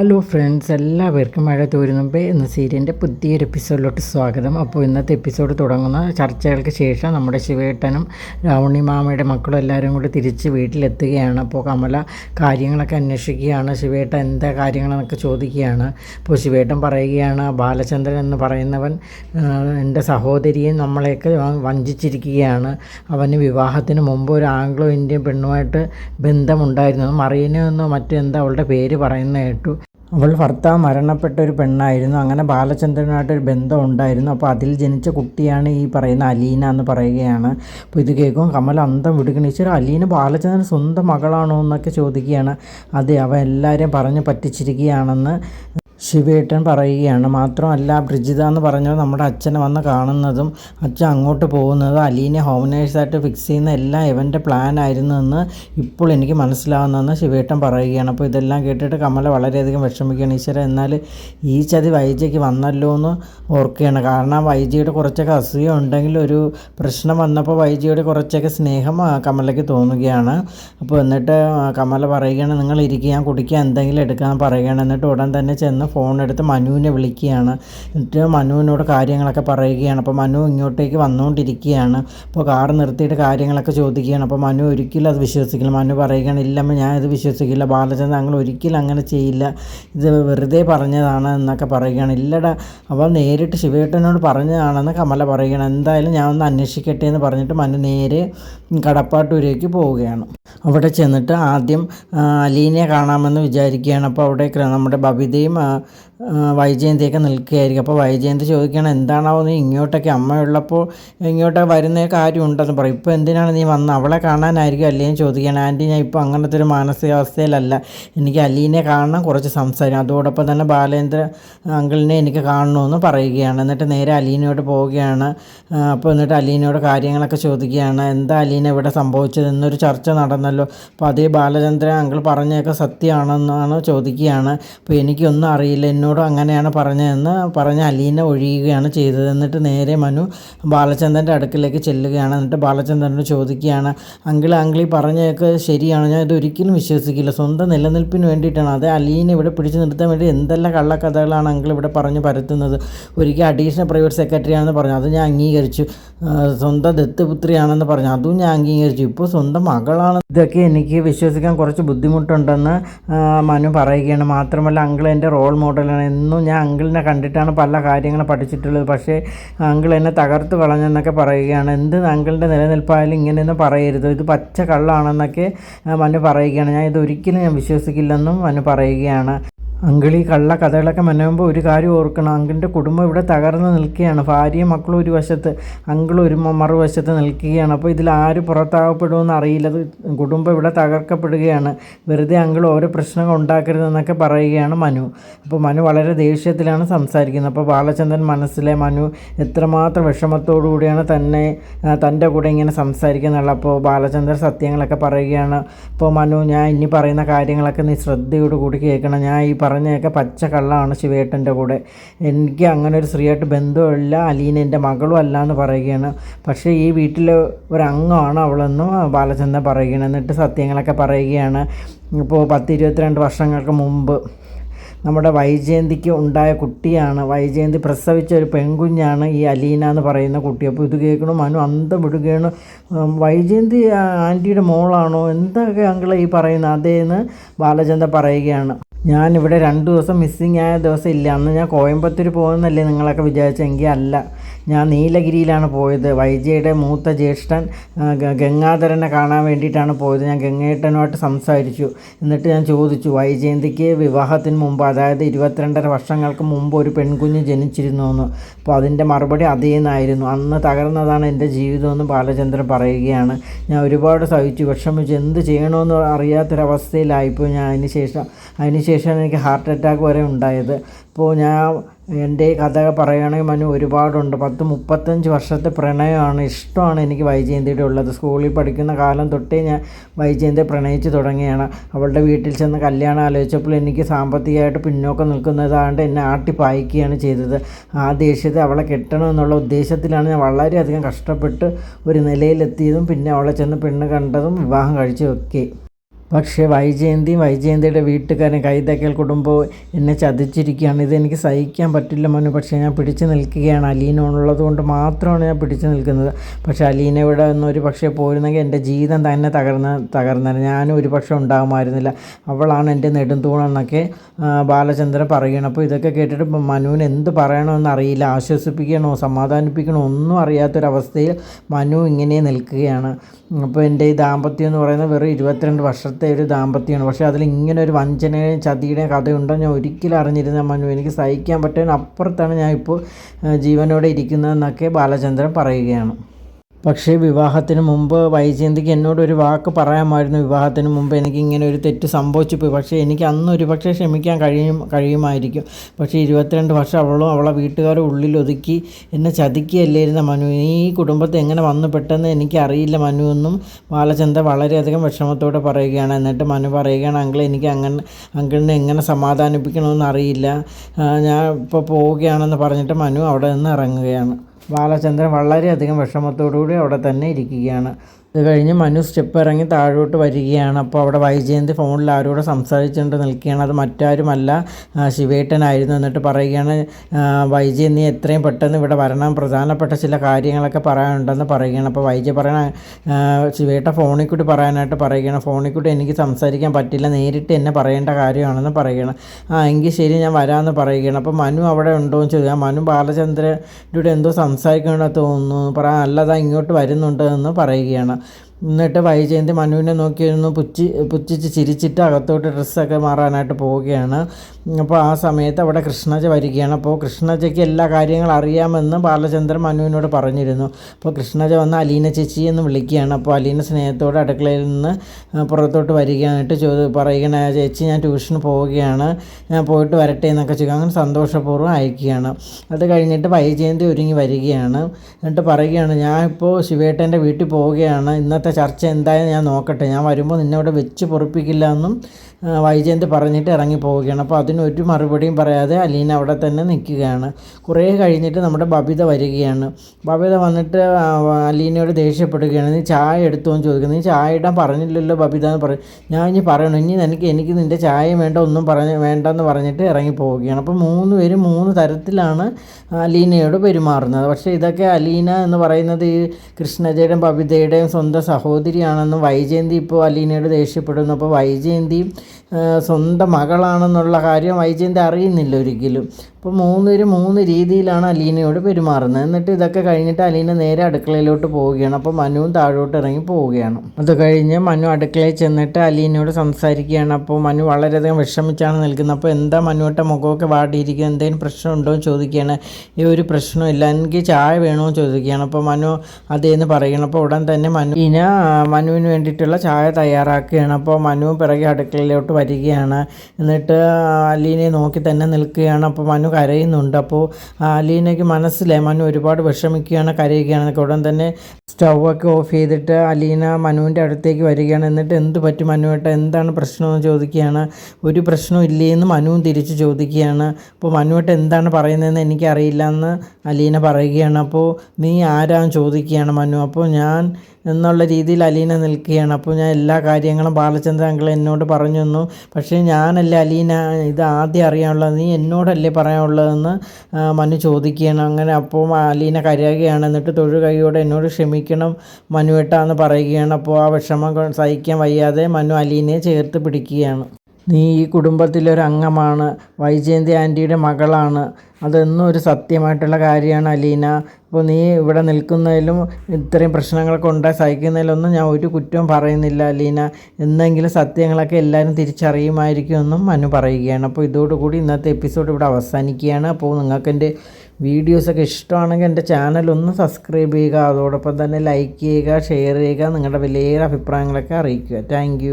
Hello friends എല്ലാവർക്കും മഴ തോരുന്നുമ്പേ എന്ന സീരിയലിന്റെ പുതിയൊരു എപ്പിസോഡിലോട്ട് സ്വാഗതം. അപ്പോൾ ഇന്നത്തെ എപ്പിസോഡ് തുടങ്ങുന്ന ചർച്ചകൾക്ക് ശേഷം നമ്മുടെ ശിവേട്ടനും രാവണി മാമയുടെ മക്കളും എല്ലാവരും കൂടി തിരിച്ച് വീട്ടിലെത്തുകയാണ്. അപ്പോൾ കമല കാര്യങ്ങളൊക്കെ അന്വേഷിക്കുകയാണ്. ശിവേട്ടൻ എന്താ കാര്യങ്ങളെന്നൊക്കെ ചോദിക്കുകയാണ്. അപ്പോൾ ശിവേട്ടൻ പറയുകയാണ് ബാലചന്ദ്രൻ എന്ന് പറയുന്നവൻ എന്റെ സഹോദരിയെ നമ്മളെയൊക്കെ വഞ്ചിച്ചിരിക്കുകയാണ്. അവന് വിവാഹത്തിന് മുമ്പ് ഒരു ആംഗ്ലോ ഇന്ത്യൻ പെണ്ണുമായിട്ട് ബന്ധമുണ്ടായിരുന്നു. മറീനോ എന്നോ മറ്റെന്താ അവളുടെ പേര് പറയുന്ന കേട്ടു. അവൾ ഭർത്താവ് മരണപ്പെട്ട ഒരു പെണ്ണായിരുന്നു. അങ്ങനെ ബാലചന്ദ്രനുമായിട്ടൊരു ബന്ധം ഉണ്ടായിരുന്നു. അപ്പോൾ അതിൽ ജനിച്ച കുട്ടിയാണ് ഈ പറയുന്ന അലീന എന്ന് പറയുകയാണ്. അപ്പോൾ ഇത് കേൾക്കും കമൽ അന്തം വിടുകയാണ്. ഈശ്വര അലീന ബാലചന്ദ്രൻ സ്വന്തം മകളാണോ? എന്നൊക്കെ ചോദിക്കുകയാണ്. അതെ അവ എല്ലാവരെയും പറഞ്ഞ് പറ്റിച്ചിരിക്കുകയാണെന്ന് ശിവേട്ടൻ പറയുകയാണ് മാത്രമല്ല ബ്രിജിത എന്ന് പറഞ്ഞാൽ നമ്മുടെ അച്ഛനെ വന്ന് കാണുന്നതും അച്ഛൻ അങ്ങോട്ട് പോകുന്നതും അലീനെ ഹോം നേഴ്സായിട്ട് ഫിക്സ് ചെയ്യുന്ന എല്ലാം ഇവന്റെ പ്ലാൻ ആയിരുന്നു എന്ന് ഇപ്പോൾ എനിക്ക് മനസ്സിലാവുന്നതെന്ന് ശിവേട്ടൻ പറയുകയാണ്. അപ്പോൾ ഇതെല്ലാം കേട്ടിട്ട് കമല വളരെയധികം വിഷമിക്കുകയാണ്. ഈശ്വര എന്നാൽ ഈ ചതി വൈജയ്ക്ക് വന്നല്ലോ എന്ന് ഓർക്കുകയാണ്. കാരണം വൈജയുടെ കുറച്ചൊക്കെ അസൂയം ഉണ്ടെങ്കിൽ ഒരു പ്രശ്നം വന്നപ്പോൾ വൈജയുടെ കുറച്ചൊക്കെ സ്നേഹം കമലയ്ക്ക് തോന്നുകയാണ്. അപ്പോൾ എന്നിട്ട് കമല പറയുകയാണ് നിങ്ങൾ ഇരിക്കുക കുടിക്കുക എന്തെങ്കിലും എടുക്കാൻ പറയുകയാണ്. എന്നിട്ട് ഉടൻ തന്നെ ചെന്ന് ഫോൺ എടുത്ത് മനുവിനെ വിളിക്കുകയാണ്. എന്നിട്ട് മനുവിനോട് കാര്യങ്ങളൊക്കെ പറയുകയാണ്. അപ്പോൾ മനു ഇങ്ങോട്ടേക്ക് വന്നുകൊണ്ടിരിക്കുകയാണ് അപ്പോൾ കാർ നിർത്തിയിട്ട് കാര്യങ്ങളൊക്കെ ചോദിക്കുകയാണ്. അപ്പോൾ മനു ഒരിക്കലും അത് വിശ്വസിക്കില്ല. മനു പറയുകയാണ് ഇല്ലമ്മ ഞാൻ ഇത് വിശ്വസിക്കില്ല. ബാലചന്ദ്രൻ ഞങ്ങൾ ഒരിക്കലും അങ്ങനെ ചെയ്യില്ല. ഇത് വെറുതെ പറഞ്ഞതാണ് എന്നൊക്കെ പറയുകയാണ്. ഇല്ലടാ അവൾ നേരിട്ട് ശിവേട്ടനോട് പറഞ്ഞതാണെന്ന് കമല പറയുകയാണ്. എന്തായാലും ഞാൻ ഒന്ന് അന്വേഷിക്കട്ടെ എന്ന് പറഞ്ഞിട്ട് മനു നേരെ കടപ്പാട്ടൂരേക്ക് പോവുകയാണ്. അവിടെ ചെന്നിട്ട് ആദ്യം അലീനെ കാണാമെന്ന് വിചാരിക്കുകയാണ്. അപ്പോൾ അവിടെ നമ്മുടെ ബബിതയും വൈജയന്തിയൊക്കെ നിൽക്കുകയായിരിക്കും. അപ്പോൾ വൈജയന്തി ചോദിക്കണം എന്താണാവോ നീ ഇങ്ങോട്ടൊക്കെ? അമ്മയുള്ളപ്പോൾ ഇങ്ങോട്ട് വരുന്ന കാര്യം ഉണ്ടെന്ന് പറയും. ഇപ്പോൾ എന്തിനാണ് നീ വന്നത് അവളെ കാണാനായിരിക്കും അല്ലേയും ചോദിക്കണം ആന്റി ഞാൻ ഇപ്പോൾ അങ്ങനത്തെ ഒരു മാനസികാവസ്ഥയിലല്ല. എനിക്ക് അലീനെ കാണണം കുറച്ച് സംസാരിക്കും അതോടൊപ്പം തന്നെ ബാലേന്ദ്ര അങ്കിളിനെ എനിക്ക് കാണണമെന്ന് പറയുകയാണ്. എന്നിട്ട് നേരെ അലീനയോട് പോവുകയാണ്. അപ്പോൾ എന്നിട്ട് അലീനയോട് കാര്യങ്ങളൊക്കെ ചോദിക്കുകയാണ്. എന്താ അലീന ഇവിടെ സംഭവിച്ചത്? എന്നൊരു ചർച്ച നടന്നല്ലോ. അപ്പോൾ അതേ ബാലചന്ദ്ര അങ്കിൾ പറഞ്ഞൊക്കെ സത്യമാണെന്നാണ് ചോദിക്കുകയാണ്. അപ്പോൾ എനിക്കൊന്നും അറിയില്ല. എന്നോട് എന്നോടും അങ്ങനെയാണ് പറഞ്ഞതെന്ന് പറഞ്ഞ് അലീന ഒഴിയുകയാണ് ചെയ്തത്. എന്നിട്ട് നേരെ മനു ബാലചന്ദ്രന്റെ അടുക്കിലേക്ക് ചെല്ലുകയാണ്. എന്നിട്ട് ബാലചന്ദ്രനോട് ചോദിക്കുകയാണ് അങ്കിൾ അങ്കിളി പറഞ്ഞതൊക്കെ ശരിയാണ്? ഞാൻ ഇത് ഒരിക്കലും വിശ്വസിക്കില്ല. സ്വന്തം നിലനിൽപ്പിന് വേണ്ടിയിട്ടാണ്. അത് അലീനെ ഇവിടെ പിടിച്ചു നിർത്താൻ വേണ്ടി എന്തെല്ലാം കള്ളക്കഥകളാണ് അങ്കിൾ ഇവിടെ പറഞ്ഞു പരത്തുന്നത്. ഒരിക്കൽ അഡീഷണൽ പ്രൈവറ്റ് സെക്രട്ടറി ആണെന്ന് പറഞ്ഞു. അത് ഞാൻ അംഗീകരിച്ചു. സ്വന്തം ദത്തുപുത്രിയാണെന്ന് പറഞ്ഞു. അതും ഞാൻ അംഗീകരിച്ചു. ഇപ്പോൾ സ്വന്തം മകളാണ്. ഇതൊക്കെ എനിക്ക് വിശ്വസിക്കാൻ കുറച്ച് ബുദ്ധിമുട്ടുണ്ടെന്ന് മനു പറയുകയാണ്. മാത്രമല്ല അങ്കിൾ എന്റെ റോൾ മോഡലാണ് എന്നും ഞാൻ അങ്കിളിനെ കണ്ടിട്ടാണ് പല കാര്യങ്ങളും പഠിച്ചിട്ടുള്ളത്. പക്ഷേ അങ്കിൾ എന്നെ തകർത്ത് കളഞ്ഞെന്നൊക്കെ പറയുകയാണ്. എന്ത് അങ്കിളിന്റെ നിലനിൽപ്പായാലും ഇങ്ങനെയൊന്നും പറയരുത്. ഇത് പച്ച കള്ളാണെന്നൊക്കെ മനു പറയുകയാണ്. ഞാൻ ഇതൊരിക്കലും ഞാൻ വിശ്വസിക്കില്ലെന്നും മനു പറയുകയാണ്. അങ്കിൾ കള്ള കഥകളൊക്കെ മനയുമ്പോൾ ഒരു കാര്യം ഓർക്കണം. അങ്കിളിന്റെ കുടുംബം ഇവിടെ തകർന്ന് നിൽക്കുകയാണ്. ഭാര്യയും മക്കളും ഒരു വശത്ത് അങ്കിൾ ഒരു മറുവശത്ത് നിൽക്കുകയാണ്. അപ്പോൾ ഇതിൽ ആര് പുറത്താകപ്പെടുമെന്ന് അറിയില്ല. കുടുംബം ഇവിടെ തകർക്കപ്പെടുകയാണ്. വെറുതെ അങ്കിൾ ഓരോ പ്രശ്നങ്ങൾ ഉണ്ടാക്കരുതെന്നൊക്കെ പറയുകയാണ് മനു. അപ്പോൾ മനു വളരെ ദേഷ്യത്തിലാണ് സംസാരിക്കുന്നത്. അപ്പോൾ ബാലചന്ദ്രൻ മനസ്സിലെ മനു എത്രമാത്രം വിഷമത്തോടു കൂടിയാണ് തന്നെ തന്റെ കൂടെ ഇങ്ങനെ സംസാരിക്കുന്നുള്ളത്. അപ്പോൾ ബാലചന്ദ്രൻ സത്യങ്ങളൊക്കെ പറയുകയാണ്. അപ്പോൾ മനു ഞാൻ ഇനി പറയുന്ന കാര്യങ്ങളൊക്കെ നീ ശ്രദ്ധയോടുകൂടി കേൾക്കണം. ഞാൻ ഈ പറഞ്ഞൊക്കെ പച്ച കള്ളമാണ് ശിവേട്ടന്റെ കൂടെ. എനിക്ക് അങ്ങനെ ഒരു സ്ത്രീയായിട്ട് ബന്ധമില്ല അലീന എന്റെ മകളും അല്ല എന്ന് പറയുകയാണ്. പക്ഷേ ഈ വീട്ടിലെ ഒരു അംഗമാണ് അവളെന്നും ബാലചന്ദ്രൻ പറയുകയാണ്. എന്നിട്ട് സത്യങ്ങളൊക്കെ പറയുകയാണ്. ഇപ്പോൾ പത്ത് ഇരുപത്തിരണ്ട് വർഷങ്ങൾക്ക് മുമ്പ് നമ്മുടെ വൈജയന്തിക്ക് ഉണ്ടായ കുട്ടിയാണ്. വൈജയന്തി പ്രസവിച്ച ഒരു പെൺകുഞ്ഞാണ് ഈ അലീന എന്ന് പറയുന്ന കുട്ടി. അപ്പോൾ ഇത് കേൾക്കണം മനു അന്തം വിടുകയാണ്. വൈജയന്തി ആന്റിയുടെ മോളാണോ? എന്തൊക്കെ അങ്കിളെ ഈ പറയുന്നത് അതേന്ന് ബാലചന്ദ പറയുകയാണ്. ഞാനിവിടെ രണ്ട് ദിവസം മിസ്സിങ് ആയ ദിവസം ഇല്ല. അന്ന് ഞാൻ കോയമ്പത്തൂർ പോകുന്നല്ലേ നിങ്ങളൊക്കെ വിചാരിച്ചെങ്കിൽ അല്ല. ഞാൻ നീലഗിരിയിലാണ് പോയത്. വൈജയുടെ മൂത്ത ജ്യേഷ്ഠൻ ഗംഗാധരനെ കാണാൻ വേണ്ടിയിട്ടാണ് പോയത്. ഞാൻ ഗംഗേട്ടനുമായിട്ട് സംസാരിച്ചു. എന്നിട്ട് ഞാൻ ചോദിച്ചു വൈജയന്തിക്ക് വിവാഹത്തിന് മുമ്പ് അതായത് ഇരുപത്തിരണ്ടര വർഷങ്ങൾക്ക് മുമ്പ് ഒരു പെൺകുഞ്ഞ് ജനിച്ചിരുന്നു എന്ന് അപ്പോൾ അതിന്റെ മറുപടി അതേന്നായിരുന്നു. അന്ന് തകർന്നതാണ് എന്റെ ജീവിതമെന്ന് ബാലചന്ദ്രൻ പറയുകയാണ്. ഞാൻ ഒരുപാട് സഹിച്ചു. വിഷമിച്ചു. എന്ത് ചെയ്യണമെന്ന് അറിയാത്തൊരവസ്ഥയിലായിപ്പോൾ ഞാൻ. അതിന് ശേഷം അതിന് ശേഷമാണ് എനിക്ക് ഹാർട്ട് അറ്റാക്ക് വരെ ഉണ്ടായത്. അപ്പോൾ ഞാൻ എന്റെ കഥ പറയുകയാണെങ്കിൽ മനു ഒരുപാടുണ്ട്. പത്ത് മുപ്പത്തഞ്ച് വർഷത്തെ പ്രണയമാണ് ഇഷ്ടമാണ് എനിക്ക് വൈജയന്തിയുടെ ഉള്ളത്. സ്കൂളിൽ പഠിക്കുന്ന കാലം തൊട്ടേ ഞാൻ വൈജയന്തിയെ പ്രണയിച്ച് തുടങ്ങിയാണ്. അവളുടെ വീട്ടിൽ ചെന്ന് കല്യാണം ആലോചിച്ചപ്പോൾ എനിക്ക് സാമ്പത്തികമായിട്ട് പിന്നോക്കം നിൽക്കുന്നതാണ്ട് എന്നെ ആട്ടി പായിക്കുകയാണ് ചെയ്തത്. ആ ദേഷ്യത്തെ അവളെ കെട്ടണം എന്നുള്ള ഉദ്ദേശത്തിലാണ് ഞാൻ വളരെയധികം കഷ്ടപ്പെട്ട് ഒരു നിലയിലെത്തിയതും പിന്നെ അവളെ ചെന്ന് പെണ്ണ് കണ്ടതും വിവാഹം കഴിച്ചു ഒക്കെ പക്ഷേ വൈജയന്തിയും വൈജയന്തിയുടെ വീട്ടുകാരും കൈതക്കൽ കുടുംബവും എന്നെ ചതിച്ചിരിക്കുകയാണ്. ഇതെനിക്ക് സഹിക്കാൻ പറ്റില്ല മനു. പക്ഷേ ഞാൻ പിടിച്ചു നിൽക്കുകയാണ്. അലീന കൊണ്ട് മാത്രമാണ് ഞാൻ പിടിച്ചു നിൽക്കുന്നത്. പക്ഷേ അലീന ഇവിടെ നിന്ന് ഒരു പക്ഷേ പോരുന്നെങ്കിൽ എന്റെ ജീവിതം തന്നെ തകർന്ന് തകർന്നത് ഞാനും ഒരു പക്ഷേ ഉണ്ടാകുമായിരുന്നില്ല അവളാണ് എന്റെ നെടുന്തൂണെന്നൊക്കെ ബാലചന്ദ്രൻ പറയണം അപ്പോൾ ഇതൊക്കെ കേട്ടിട്ട് മനുവിന് എന്ത് പറയണമെന്ന് അറിയില്ല. ആശ്വസിപ്പിക്കണോ? സമാധാനിപ്പിക്കണോ? ഒന്നും അറിയാത്തൊരവസ്ഥയിൽ മനു ഇങ്ങനെ നിൽക്കുകയാണ്. അപ്പോൾ എന്റെ ഈ ദാമ്പത്യം എന്ന് പറയുന്നത് വെറും ഇരുപത്തിരണ്ട് വർഷത്തെ ഒരു ദാമ്പത്യമാണ്. പക്ഷേ അതിൽ ഇങ്ങനെ ഒരു വഞ്ചനയും ചതിയുടെയും കഥയുണ്ടോ ഞാൻ ഒരിക്കലും അറിഞ്ഞിരുന്ന മനു. എനിക്ക് സഹിക്കാൻ പറ്റുന്ന അപ്പുറത്താണ് ഞാൻ ഇപ്പോൾ ജീവനോടെ ഇരിക്കുന്നതെന്നൊക്കെ ബാലചന്ദ്രൻ പറയുകയാണ്. പക്ഷേ വിവാഹത്തിന് മുമ്പ് വൈജയന്തിക്ക് എന്നോട് ഒരു വാക്ക് പറയാമായിരുന്നു. വിവാഹത്തിന് മുമ്പ് എനിക്ക് ഇങ്ങനെ ഒരു തെറ്റ് സംഭവിച്ചു പോയി പക്ഷേ എനിക്ക് അന്ന് ഒരു പക്ഷേ ക്ഷമിക്കാൻ കഴിയും കഴിയുമായിരിക്കും. പക്ഷേ ഇരുപത്തിരണ്ട് വർഷം അവളും അവളെ വീട്ടുകാരും ഉള്ളിൽ ഒതുക്കി എന്നെ ചതിക്കുകയല്ലായിരുന്ന മനു? ഈ കുടുംബത്തെ എങ്ങനെ വന്നു പെട്ടെന്ന് എനിക്ക് അറിയില്ല മനു എന്നും ബാലചന്ദ വളരെയധികം വിഷമത്തോടെ പറയുകയാണ്. എന്നിട്ട് മനു പറയുകയാണ് അങ്കിൾ എനിക്ക് അങ്ങനെ അങ്കിളിനെ എങ്ങനെ സമാധാനിപ്പിക്കണമെന്ന് അറിയില്ല. ഞാൻ ഇപ്പോൾ പോവുകയാണെന്ന് പറഞ്ഞിട്ട് മനു അവിടെ നിന്ന് ഇറങ്ങുകയാണ്. ബാലചന്ദ്രൻ വളരെയധികം വിഷമത്തോടുകൂടി അവിടെ തന്നെ ഇരിക്കുകയാണ്. ഇത് കഴിഞ്ഞ് മനു സ്റ്റെപ്പ് ഇറങ്ങി താഴോട്ട് വരികയാണ്. അപ്പോൾ അവിടെ വൈജയന്തി ഫോണിൽ ആരോട് സംസാരിച്ചുകൊണ്ട് നിൽക്കുകയാണ്. അത് മറ്റാരുമല്ല ശിവേട്ടനായിരുന്നു എന്നിട്ട് പറയുകയാണ് വൈജയന്തി നീ എത്രയും പെട്ടെന്ന് ഇവിടെ വരണം. പ്രധാനപ്പെട്ട ചില കാര്യങ്ങളൊക്കെ പറയാനുണ്ടെന്ന് പറയുകയാണ്. അപ്പോൾ വൈജയ പറയണ ശിവേട്ട ഫോണിൽ കൂടി പറയാനായിട്ട് പറയുകയാണ്. ഫോണിൽ കൂടി എനിക്ക് സംസാരിക്കാൻ പറ്റില്ല നേരിട്ട് എന്നെ പറയേണ്ട കാര്യമാണെന്ന് പറയുകയാണ്. ആ എങ്കിൽ ശരി ഞാൻ വരാമെന്ന് പറയുകയാണ്. അപ്പോൾ മനു അവിടെ ഉണ്ടോ എന്ന് ചോദിക്കാം മനു ബാലചന്ദ്രന്റെ എന്തോ സംസാരിക്കണമെന്ന് തോന്നുന്നു. പറയാൻ അല്ലതാ ഇങ്ങോട്ട് വരുന്നുണ്ട് എന്ന് പറയുകയാണ്. എന്നിട്ട് വൈജയന്തി മനുവിനെ നോക്കിയിരുന്നു പുച്ചി പുച്ഛിച്ച് ചിരിച്ചിട്ട് അകത്തോട്ട് ഡ്രസ്സൊക്കെ മാറാനായിട്ട് പോവുകയാണ്. അപ്പോൾ ആ സമയത്ത് അവിടെ കൃഷ്ണജ വരികയാണ്. അപ്പോൾ കൃഷ്ണജയ്ക്ക് എല്ലാ കാര്യങ്ങളും അറിയാമെന്ന് ബാലചന്ദ്രൻ മനുവിനോട് പറഞ്ഞിരുന്നു. അപ്പോൾ കൃഷ്ണജ വന്ന് അലീന ചേച്ചി എന്ന് വിളിക്കുകയാണ്. അപ്പോൾ അലീന സ്നേഹത്തോടെ അടുക്കളയിൽ നിന്ന് പുറത്തോട്ട് വരികയായിട്ട് ചോദി പറയുകയാണ് ചേച്ചി ഞാൻ ട്യൂഷന് പോവുകയാണ്. ഞാൻ പോയിട്ട് വരട്ടെ എന്നൊക്കെ ചെയ്യുക അങ്ങനെ സന്തോഷപൂർവം അയക്കുകയാണ്. അത് കഴിഞ്ഞിട്ട് വൈജയന്തി ഒരുങ്ങി വരികയാണ്. എന്നിട്ട് പറയുകയാണ് ഞാൻ ഇപ്പോൾ ശിവേട്ടന്റെ വീട്ടിൽ പോവുകയാണ്. ഇന്നത്തെ ചർച്ച എന്തായാലും ഞാൻ നോക്കട്ടെ. ഞാൻ വരുമ്പോൾ നിന്നെ അവിടെ വെച്ച് പൊറപ്പിക്കില്ല എന്നും വൈജയന്ത് പറഞ്ഞിട്ട് ഇറങ്ങി പോവുകയാണ്. അപ്പോൾ അതിനൊരു മറുപടിയും പറയാതെ അലീന അവിടെ തന്നെ നിൽക്കുകയാണ്. കുറേ കഴിഞ്ഞിട്ട് നമ്മുടെ ബബിത വരികയാണ്. ബബിത വന്നിട്ട് അലീനയോട് ദേഷ്യപ്പെടുകയാണ്. നീ ചായ എടുത്തോ എന്ന് ചോദിക്കുന്നത് നീ ചായ ഇടാൻ പറഞ്ഞില്ലല്ലോ ബബിത എന്ന് പറയും. ഞാൻ ഇനി പറയണം? ഇനി എനിക്ക് എനിക്ക് നിന്റെ ചായ വേണ്ട ഒന്നും പറഞ്ഞ് വേണ്ടെന്ന് പറഞ്ഞിട്ട് ഇറങ്ങി പോവുകയാണ്. അപ്പോൾ മൂന്ന് പേരും മൂന്ന് തരത്തിലാണ് അലീനയോട് പെരുമാറുന്നത്. പക്ഷേ ഇതൊക്കെ അലീന എന്ന് പറയുന്നത് ഈ കൃഷ്ണജയുടെയും ബബിതയുടെയും സ്വന്തം സഹോദരിയാണെന്നും വൈജയന്തി ഇപ്പോൾ അലീനയോട് ദേഷ്യപ്പെടുന്നു. അപ്പോൾ വൈജയന്തി സ്വന്തം മകളാണെന്നുള്ള കാര്യം വൈജയന്തി അറിയുന്നില്ല ഒരിക്കലും. അപ്പോൾ മൂന്നുപേരും മൂന്ന് രീതിയിലാണ് അലീനയോട് പെരുമാറുന്നത്. എന്നിട്ട് ഇതൊക്കെ കഴിഞ്ഞിട്ട് അലീന നേരെ അടുക്കളയിലോട്ട് പോവുകയാണ്. അപ്പോൾ മനുവും താഴോട്ട് ഇറങ്ങി പോവുകയാണ്. അത് കഴിഞ്ഞ് മനു അടുക്കളയിൽ ചെന്നിട്ട് അലീനയോട് സംസാരിക്കുകയാണ്. അപ്പോൾ മനു വളരെയധികം വിഷമിച്ചാണ് നിൽക്കുന്നത്. അപ്പോൾ എന്താ മനുവിട്ട മുഖമൊക്കെ വാടിയിരിക്കുക എന്തെങ്കിലും പ്രശ്നമുണ്ടോ എന്ന് ചോദിക്കുകയാണ്. ഈ ഒരു പ്രശ്നമില്ല. എനിക്ക് ചായ വേണോ ചോദിക്കുകയാണ്. അപ്പോൾ മനു അതേന്ന് പറയണം അപ്പോൾ ഉടൻ തന്നെ മനു ഇന മനുവിന് വേണ്ടിയിട്ടുള്ള ചായ തയ്യാറാക്കുകയാണ്. അപ്പോൾ മനു പിറകെ അടുക്കളയിലോട്ട് വരികയാണ്. എന്നിട്ട് അലീനയെ നോക്കി തന്നെ നിൽക്കുകയാണ്. അപ്പോൾ മനു കരയുന്നുണ്ട്. അപ്പോൾ അലീനയ്ക്ക് മനസ്സിലായി. മനു ഒരുപാട് വിഷമിക്കുകയാണ് കരയുകയാണെന്നൊക്കെ ഉടൻ തന്നെ സ്റ്റൗവൊക്കെ ഓഫ് ചെയ്തിട്ട് അലീന മനുവിന്റെ അടുത്തേക്ക് വരികയാണ്. എന്നിട്ട് എന്ത് പറ്റി മനുവേട്ട എന്താണ് പ്രശ്നമെന്ന് ചോദിക്കുകയാണ്. ഒരു പ്രശ്നവും ഇല്ലേന്ന് മനുവും തിരിച്ച് ചോദിക്കുകയാണ്. അപ്പോൾ മനുവേട്ട എന്താണ് പറയുന്നതെന്ന് എനിക്കറിയില്ല എന്ന് അലീന പറയുകയാണ്. അപ്പോൾ നീ ആരാന്ന് ചോദിക്കുകയാണ് മനു. അപ്പോൾ ഞാൻ എന്നുള്ള രീതിയിൽ അലീന നിൽക്കുകയാണ്. അപ്പോൾ ഞാൻ എല്ലാ കാര്യങ്ങളും ബാലചന്ദ്രൻ അങ്കിൾ എന്നോട് പറഞ്ഞു തന്നു. പക്ഷേ ഞാനല്ലേ അലീന ഇത് ആദ്യം അറിയാനുള്ളത്. നീ എന്നോടല്ലേ പറയാനുള്ളതെന്ന് മനു ചോദിക്കുകയാണ്. അങ്ങനെ അപ്പോൾ അലീന കരയുകയാണ്. എന്നിട്ട് തൊഴു കൈയോടെ എന്നോട് ക്ഷമിക്കണം മനുവേട്ടാന്ന് പറയുകയാണ്. അപ്പോൾ ആ വിഷമം സഹിക്കാൻ വയ്യാതെ മനു അലീനയെ ചേർത്ത് പിടിക്കുകയാണ്. നീ ഈ കുടുംബത്തിലൊരംഗമാണ് വൈജയന്തി ആന്റിയുടെ മകളാണ്. അതെന്നും ഒരു സത്യമായിട്ടുള്ള കാര്യമാണ് അലീന. ഇപ്പോൾ നീ ഇവിടെ നിൽക്കുന്നതിലും ഇത്രയും പ്രശ്നങ്ങളൊക്കെ ഉണ്ടായി സഹിക്കുന്നതിലൊന്നും ഞാൻ ഒരു കുറ്റവും പറയുന്നില്ല അലീന. എന്നെങ്കിലും സത്യങ്ങളൊക്കെ എല്ലാവരും തിരിച്ചറിയുമായിരിക്കുമെന്നും മനു പറയുകയാണ്. അപ്പോൾ ഇതോടുകൂടി ഇന്നത്തെ എപ്പിസോഡ് ഇവിടെ അവസാനിക്കുകയാണ്. അപ്പോൾ നിങ്ങൾക്ക് എന്റെ വീഡിയോസൊക്കെ ഇഷ്ടമാണെങ്കിൽ എന്റെ ചാനൽ ഒന്ന് സബ്സ്ക്രൈബ് ചെയ്യുക. അതോടൊപ്പം തന്നെ ലൈക്ക് ചെയ്യുക ഷെയർ ചെയ്യുക. നിങ്ങളുടെ വലിയ അഭിപ്രായങ്ങളൊക്കെ അറിയിക്കുക. താങ്ക്